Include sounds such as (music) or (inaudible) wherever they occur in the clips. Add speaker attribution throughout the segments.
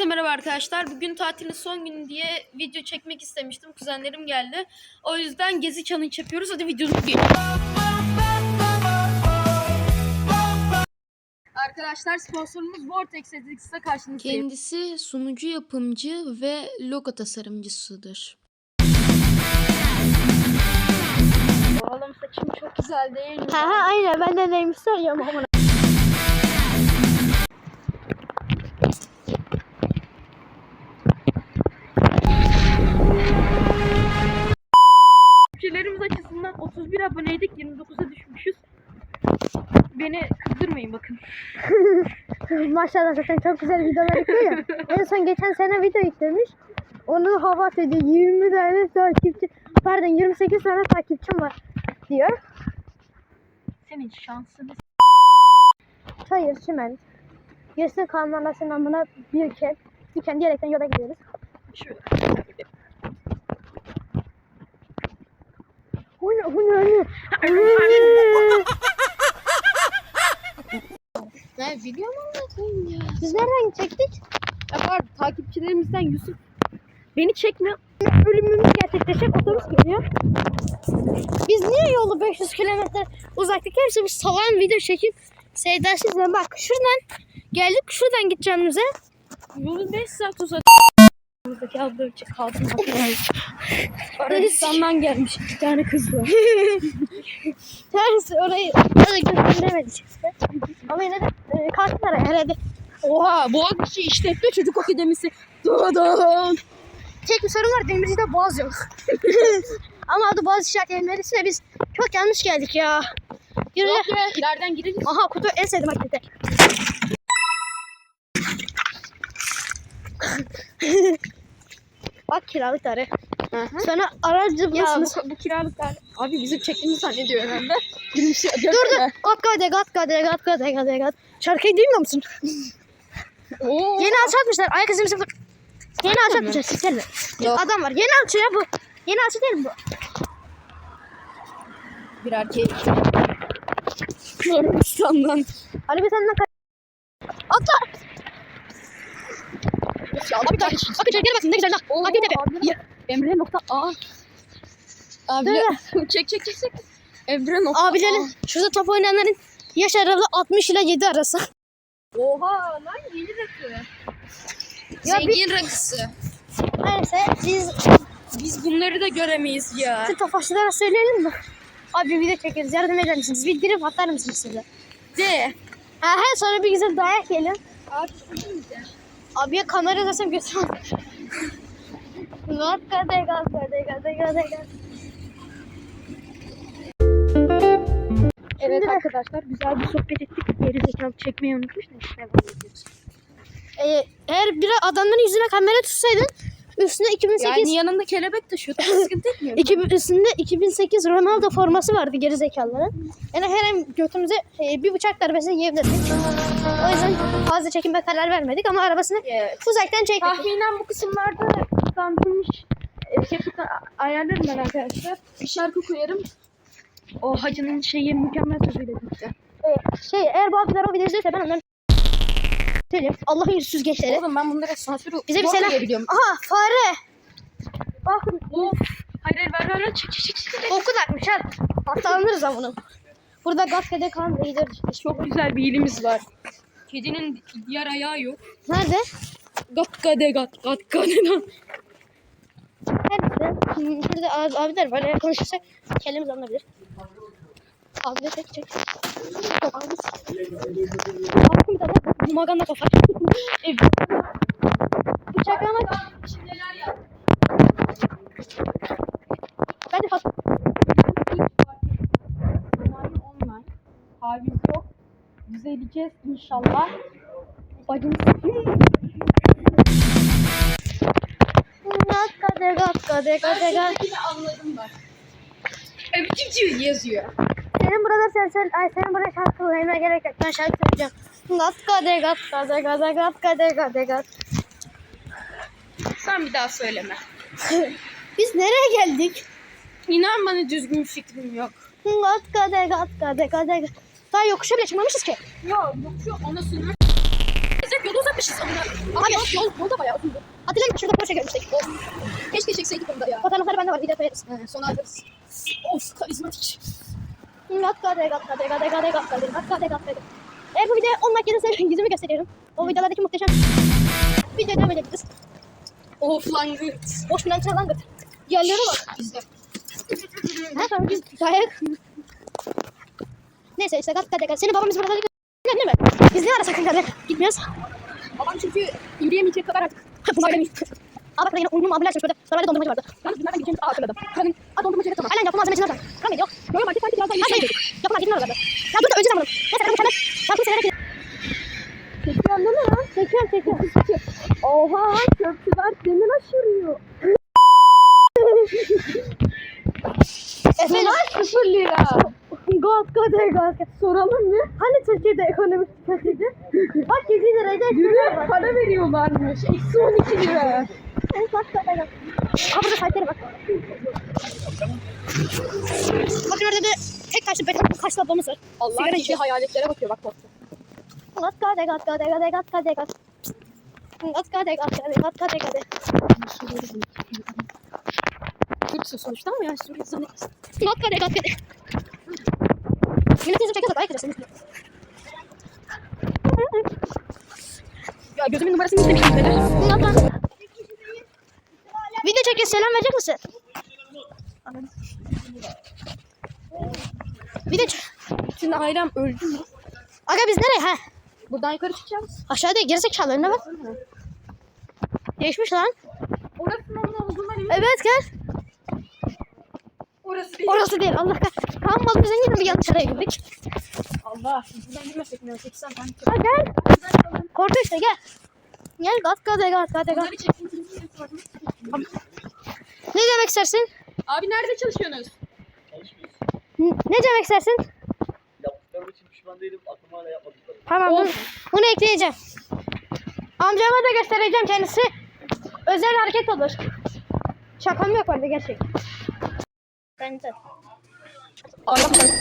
Speaker 1: Herkese merhaba arkadaşlar. Bugün tatilin son günü diye video çekmek istemiştim. Kuzenlerim geldi. O yüzden gezi challenge yapıyoruz. Hadi videomuza geçelim. Arkadaşlar sponsorumuz Vortex Edix'e karşınızdayım.
Speaker 2: Kendisi sunucu yapımcı ve logo tasarımcısıdır.
Speaker 1: Oğlum saçım çok güzel değil mi?
Speaker 3: Ha ha aynen ben de neymiş söylüyorum
Speaker 1: 1 aboneydik 29'a düşmüşüz. Beni kızdırmayın bakın. (laughs)
Speaker 3: Maşallah zaten çok güzel videolar yüklüyor ya. (laughs) en son geçen sene video yüklemiş. Onu hava dedi 20 tane takipçi pardon 28 tane takipçim var diyor.
Speaker 1: Senin şansın.
Speaker 3: Çayır, çimen. Yesin kalmalasın amına bir ülke. Diken diyerekten yola gidiyoruz. Şurada. Ne ne
Speaker 2: video mu anlatayım ya?
Speaker 3: Biz nereden çektik?
Speaker 1: Ya var takipçilerimizden Yusuf beni çekmiyor.
Speaker 3: Ölümümüz gerçekleşecek otobüs geliyor. Biz niye yolu 500 kilometre uzaklık hepsi bir salan video çekip sevdasız bak şuradan geldik şuradan gideceğimize
Speaker 1: Yolu 5 saat uzadı. Buradaki abla kaldım. Arabistan'dan gelmiş iki tane kız var. (laughs)
Speaker 3: Tanesi orayı gösteremedik işte. Ama yine de e, kalktılar herhalde.
Speaker 1: Oha Boğaziçi İşletme Çocuk Akademisi. Doğadan.
Speaker 3: Tek bir sorun var Demirci'de boğaz yok. (laughs) Ama adı Boğaziçi Akademisi de biz çok yanlış geldik ya. Yürü.
Speaker 1: Yok ya ileriden gireriz.
Speaker 3: Aha kutu en sevdiğim aktivite. Bak kiralık tarih. Sonra aracı
Speaker 1: Ya
Speaker 3: mısınız?
Speaker 1: bu, bu kiralıklar. Abi bizim çektiğimizi zannediyor herhalde. Gülümsüyor. (laughs)
Speaker 3: Dur dur. Gat gade gat gade gat gade gade gat. Şarkıyı duymuyor musun?
Speaker 1: Oo.
Speaker 3: Yeni alçı atmışlar. Ayak izimizi bak. Yeni alçı atmışlar.
Speaker 1: Yok.
Speaker 3: Adam var. Yeni alçı ya bu. Yeni alçı değil mi bu?
Speaker 1: Bir erkek. Arabistan'dan.
Speaker 3: Ali bir senden kaç. Atla.
Speaker 1: Ya
Speaker 3: Abi kaç. Abi çek gelmesin ne güzel lan.
Speaker 1: Oo,
Speaker 3: Hadi tepe.
Speaker 1: Emre nokta A. Abi (laughs) çek çek çek çek. Emre nokta
Speaker 3: Abilerin şurada top oynayanların yaş aralığı 60 ile 7 arası.
Speaker 1: A. Oha lan yeni rakı.
Speaker 3: Ya
Speaker 1: Zengin rakısı.
Speaker 3: Neyse biz
Speaker 1: Biz bunları da göremeyiz ya.
Speaker 3: Şu tofaşçılara söyleyelim mi? Abi bir video çekeriz. Yardım eder misiniz? Bildirip atar mısınız size?
Speaker 1: De.
Speaker 3: Aha sonra bir güzel dayak yiyelim.
Speaker 1: Abi?
Speaker 3: Abiye kamera desem götürmez. Gade gade gade gade.
Speaker 1: Evet arkadaşlar güzel bir sohbet ettik. Geri zekalı çekmeyi unutmuş. Neyse devam ediyoruz.
Speaker 3: Ee, eğer bir adamların yüzüne kamera tutsaydın üstüne 2008
Speaker 1: Yani yanında kelebek taşıyordu. (laughs) Sıkıntı etmiyor.
Speaker 3: 2000, üstünde 2008 Ronaldo forması vardı geri zekalıların. Yani her an götümüze e, bir bıçak darbesi yiyebilirdik. O yüzden fazla çekinme karar vermedik ama arabasını
Speaker 1: Evet.
Speaker 3: uzaktan çektik.
Speaker 1: Tahminen bu kısımlarda kandırmış e, yapıp ayarlarım ben arkadaşlar. Bir şarkı koyarım. O hacının şeyi mükemmel sözüyle bitti.
Speaker 3: Şey eğer bu abiler o videoyu izlerse ben onların söyleyeyim. Allah'ın yüzsüz gençleri.
Speaker 1: Oğlum ben bunlara sansürü
Speaker 3: Bize bir selam.
Speaker 1: koyabiliyorum.
Speaker 3: Aha fare. Bakın
Speaker 1: Of. Hayır hayır ver ver ver çek çek çek. çek.
Speaker 3: oku takmış ha. Hastalanırız ama bunu. Burada gazetede kan iyidir.
Speaker 1: Çok güzel bir ilimiz var. Kedinin diğer ayağı yok.
Speaker 3: Nerede?
Speaker 1: Gat gade gat gat gade gat.
Speaker 3: Nerede? Şurada abi, abiler var. Eğer konuşursak kendimiz anlayabilir. Abi de çek çek. Abi. Bakın bir tane maganda kafa. Ev. Bıçaklamak. Ben de fas.
Speaker 1: online. Halimiz yok. Düzeleceğiz inşallah. Bacım
Speaker 3: Gatkade gatkade gatkade gatkade.
Speaker 1: anladım bak. Öpücük yazıyor.
Speaker 3: Senin burada sen sen ay senin burada şarkı söylemeye gerek yok. Ben şarkı söyleyeceğim. Gat gade gat gade gade gat gade gade gat.
Speaker 1: Sen bir daha söyleme.
Speaker 3: Biz nereye geldik?
Speaker 1: İnan bana düzgün fikrim yok.
Speaker 3: Gat gade gat gade gade gat. Daha yokuşa bile çıkmamışız ki.
Speaker 1: Ya yokuşu ona sürmek. Biz hep yolu uzatmışız ona. Abi yol, yol, yol da bayağı uzundu.
Speaker 3: Atilla şurada Porsche görmüştük. Of.
Speaker 1: Keşke çekseydik onu da ya.
Speaker 3: Fotoğrafları bende var. Video koyarız.
Speaker 1: Ee, sonra alırız. Of karizmatik.
Speaker 3: Gat gade gat gade gade gade gat gade gat gade gat gade. Eğer bu video 10 like gelirse (laughs) yüzümü gösteriyorum. O videolardaki muhteşem (laughs) videoya devam edebiliriz.
Speaker 1: Of langırt.
Speaker 3: Boş bilen çalan gıt. Yerlere bak.
Speaker 1: Bizde.
Speaker 3: Ha tamam biz gayet. Neyse işte gatkade, gatkade. Senin babam bizi burada değil mi? Biz ne ara sakın kadar gitmiyoruz.
Speaker 1: Babam çünkü yürüyemeyecek kadar artık.
Speaker 3: Bunlar benim. Aa bak yine unlu abiler açmış burada. Sonra dondurmacı vardı.
Speaker 1: Yalnız bunlardan gideceğimizi hatırladım. Kanın. Aa dondurmacı tamam.
Speaker 3: Aynen yapı malzemeci nerede? Tamam yok.
Speaker 1: Böyle market sanki biraz daha iyi.
Speaker 3: Yapı marketin oralarda. Ya dur da öleceğim bunu. Neyse ben mükemmel. Severek Çekiyorum değil mi lan? Çekiyorum çekiyorum.
Speaker 1: Oha köprüler demir aşırıyor.
Speaker 3: Efendim?
Speaker 1: Sıfır lira.
Speaker 3: God God God God.
Speaker 1: Soralım mı?
Speaker 3: Hani Türkiye'de ekonomi kötüydü? Bak 7 liraydı.
Speaker 1: Yürü para veriyorlarmış. Eksi 12 lira.
Speaker 3: Bak bak bak. Aa burada sahipleri bak. Bakın orada da tek taşlı beton kaşlı ablamız var.
Speaker 1: Allah
Speaker 3: Sigara içiyor.
Speaker 1: hayaletlere bakıyor bak Gatka
Speaker 3: de gatka de gatka de gatka de gatka. Gatka de gatka de gatka de gatka de.
Speaker 1: Türkçe sonuçta ama yani Suriye zannet.
Speaker 3: Gatka de gatka de. Yine teyzem çekiyorsak ayak edersiniz.
Speaker 1: Ya gözümün numarasını izlemişim böyle. Gatka.
Speaker 3: Video çekiyor selam verecek misin? Video çek.
Speaker 1: Şimdi ailem öldü mü?
Speaker 3: Aga biz nereye? Ha?
Speaker 1: Buradan yukarı çıkacağız.
Speaker 3: Aşağıda gerizekalı önüne bak. Değişmiş lan.
Speaker 1: Orası mı olduğuna emin
Speaker 3: Evet gel.
Speaker 1: Orası değil.
Speaker 3: Orası değil Allah kahretsin. Tamam mal bizden yine bir yanlış araya girdik.
Speaker 1: Allah. Buradan girmesek mi? 80 tane.
Speaker 3: Ha gel. Korku işte gel. Gel gat gat gat gat gat.
Speaker 1: Bunları.
Speaker 3: Ne demek istersin?
Speaker 1: Abi nerede çalışıyorsunuz?
Speaker 3: N- Ne demek istersin?
Speaker 4: Yaptıklarım için pişman değilim. Aklım hala yapmadıklarım.
Speaker 3: Tamam bunu, bunu ekleyeceğim. Amcama da göstereceğim kendisi. Özel hareket olur. Şakam yok orada gerçek. Bence.
Speaker 1: Aa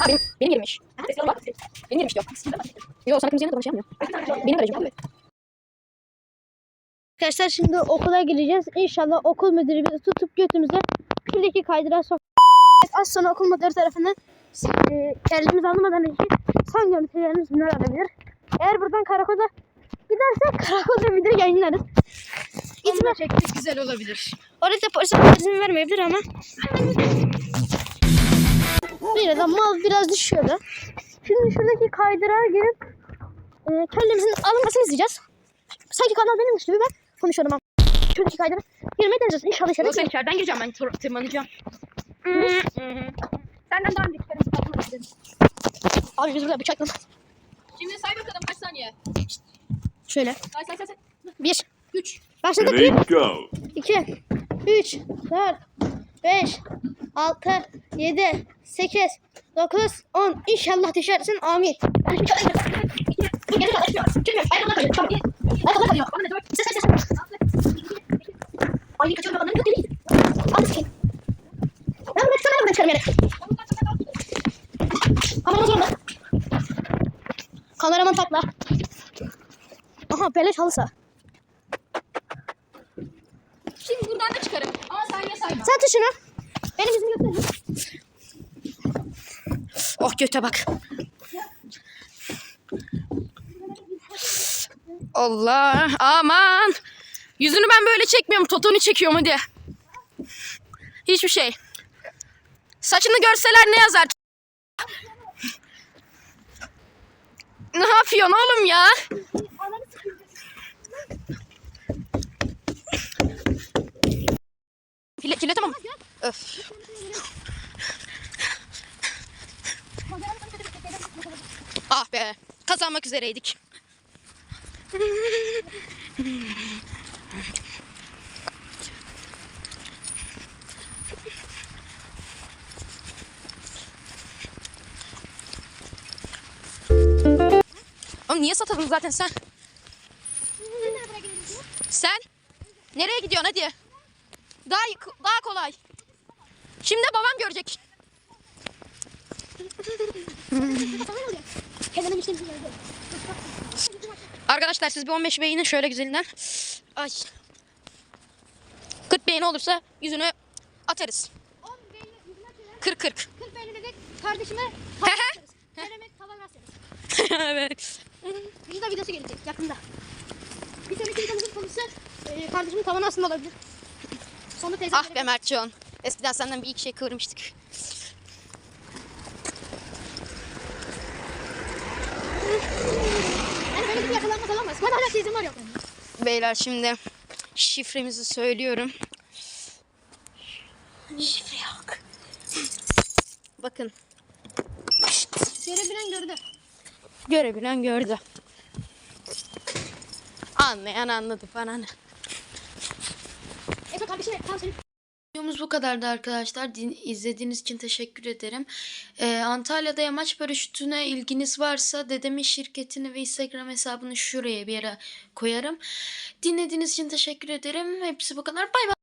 Speaker 1: benim, benim yerimmiş. Bak. Benim yerimmiş diyor. Yok sana kimsenin de şey yapmıyor. Benim garajım.
Speaker 3: Arkadaşlar şimdi okula gireceğiz. İnşallah okul müdürü bizi tutup götümüze şuradaki kaydırağa sok. Az sonra okul müdürü tarafından e, elimizi almadan önce son görüntülerimiz bunlar olabilir. Eğer buradan karakola gidersek karakolda müdür yayınlarız. Gitme.
Speaker 1: çekmek güzel olabilir.
Speaker 3: Orada polis izin vermeyebilir ama. Yine de mal biraz düşüyordu. Şimdi şuradaki kaydırağa girip e, kellemizin alınmasını izleyeceğiz. Sanki kanal benimmiş gibi ben konuşuyorum ama. Şuradaki kaydırağa girmeye deneyeceğiz. İnşallah içeri
Speaker 1: sen içeriden gireceğim ben tır- tırmanacağım. Senden daha önce çıkarım.
Speaker 3: Abi biz burada bıçakla.
Speaker 1: Şimdi say bakalım kaç saniye.
Speaker 3: Şöyle.
Speaker 1: Say say say. say.
Speaker 3: Bir.
Speaker 1: Üç.
Speaker 3: Başladık.
Speaker 5: Bir, Ready go.
Speaker 3: iki, üç, dört, beş, altı, yedi, sekiz, dokuz, on. İnşallah düşersin. Amin. Ay kaçıyorum ben. Ben kaçıyorum ben. Ben kaçıyorum ben. Ama zorla. Kameraman takla. Aha beleş halısa.
Speaker 1: Şimdi buradan da çıkarım. Ama saniye sayma.
Speaker 3: Sen tut şunu. Benim yüzümü göster.
Speaker 1: Oh göte bak. Allah aman. Yüzünü ben böyle çekmiyorum. Totonu çekiyorum hadi. Hiçbir şey. Saçını görseler ne yazar? Ne yapıyorsun oğlum ya? File, file tamam. Öf. Ah be. Kazanmak üzereydik. Oğlum niye satadın zaten sen? Sen? Nereye gidiyorsun hadi? Daha daha kolay. Şimdi babam görecek. Arkadaşlar siz bir 15 beğenin şöyle güzelinden. Ay. 40 beğeni olursa yüzünü atarız.
Speaker 3: 10 beğeni yüzüne çeviren
Speaker 1: 40 40.
Speaker 3: 40 beğeni dedik. Kardeşime. Denemek falan verseniz. (laughs)
Speaker 1: evet.
Speaker 3: Videoda videosu gelecek yakında. Bir sonraki videomuzun konusu e, kardeşimin tavanı aslında olabilir. Sonra teyze
Speaker 1: Ah be Mertcan. Eskiden senden bir iki şey kıvırmıştık.
Speaker 3: Yani böyle bir yakalanmaz olamaz. Ben hala teyzem var yok.
Speaker 1: Beyler şimdi şifremizi söylüyorum. Şifre yok. Bakın
Speaker 3: Görebilen gördü.
Speaker 1: Görebilen gördü. Anlayan anladı
Speaker 3: tam seni
Speaker 2: Videomuz bu kadardı arkadaşlar. Din, izlediğiniz için teşekkür ederim. Ee, Antalya'da yamaç paraşütüne ilginiz varsa dedemin şirketini ve Instagram hesabını şuraya bir yere koyarım. Dinlediğiniz için teşekkür ederim. Hepsi bu kadar. Bay bay.